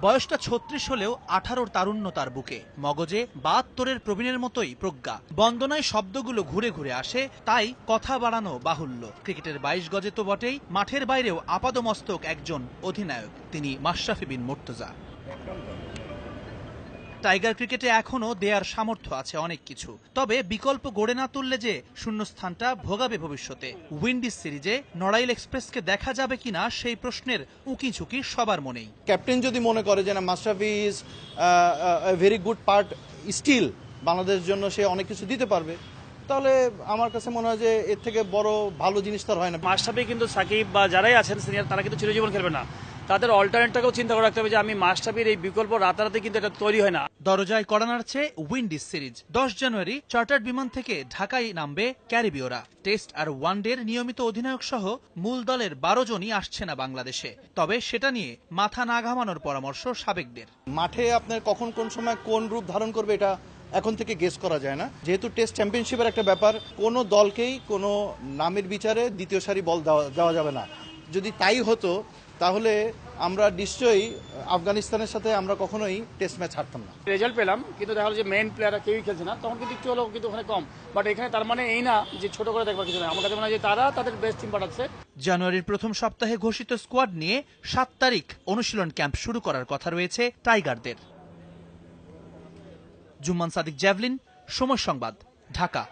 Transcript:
বয়সটা ছত্রিশ হলেও আঠারোর তারুণ্য তার বুকে। মগজে বাহাত্তরের প্রবীণের মতোই প্রজ্ঞা। বন্দনায় শব্দগুলো ঘুরে ঘুরে আসে, তাই কথা বাড়ানো বাহুল্য। ক্রিকেটের বাইশ গজে তো বটেই, মাঠের বাইরেও আপাদমস্তক একজন অধিনায়ক। তিনি মাশরাফি বিন মুর্তজা। টাইগার ক্রিকেটে এখনও দেয়ার সামর্থ্য আছে অনেক কিছু। তবে বিকল্প গড়ে না তুললে যে শূন্যস্থানটা ভোগাবে ভবিষ্যতে। উইন্ডিজ সিরিজে নড়াইল এক্সপ্রেসকে দেখা যাবে কিনা সেই প্রশ্নের উঁকি ঝুঁকি সবার মনেই। ক্যাপ্টেন যদি মনে করে যে না Mashrafe is very good part still বাংলাদেশের জন্য সে অনেক কিছু দিতে পারবে তাহলে আমার কাছে মনে হয় যে এর থেকে বড় ভালো জিনিস তার হয় না। মাস্টাফি কিন্তু সাকিব বা যারাই আছেন সিনিয়র তারা কিন্তু চিরজীবন খেলবে না। তাদের অল্টারনেটটাকেও চিন্তা করে রাখতে হবে যে আমি মাস্টাফির এই বিকল্প রাতারাতি কিন্তু এটা তৈরি হয় না। দরজায় কড়া নাড়ছে উইন্ডিজ সিরিজ। দশ জানুয়ারি চার্টার্ড বিমান থেকে ঢাকায় নামবে ক্যারিবীয়রা। টেস্ট আর ওয়ানডের নিয়মিত অধিনায়ক সহ মূল দলের বারো জনই আসছে না বাংলাদেশে। তবে সেটা নিয়ে মাথা না ঘামানোর পরামর্শ সাবেকদের। মাঠে আপনার কখন কোন সময় কোন রূপ ধারণ করবে এটা এখন থেকে গেস করা যায় না। যেহেতু টেস্ট চ্যাম্পিয়নশিপের একটা ব্যাপার কোনো দলকেই কোনো নামের বিচারে দ্বিতীয় সারি বল দেওয়া দেওয়া যাবে না। যদি তাই হতো তাহলে আমরা নিশ্চয়ই আফগানিস্তানের সাথে আমরা কখনোই টেস্ট ম্যাচ হারতাম না। রেজাল্ট পেলাম কিন্তু দেখা যে মেন প্লেয়াররা কেউই খেলছে না। তখন কিন্তু একটু হলেও কিন্তু ওখানে কম। বাট এখানে তার মানে এই না যে ছোট করে দেখবার কিছু না আমার কাছে মনে হয় যে তারা তাদের বেস্ট টিম পাঠাচ্ছে। জানুয়ারির প্রথম সপ্তাহে ঘোষিত স্কোয়াড নিয়ে সাত তারিখ অনুশীলন ক্যাম্প শুরু করার কথা রয়েছে টাইগারদের। জুম্মান সাদিক জ্যাভলিন সময় সংবাদ ঢাকা।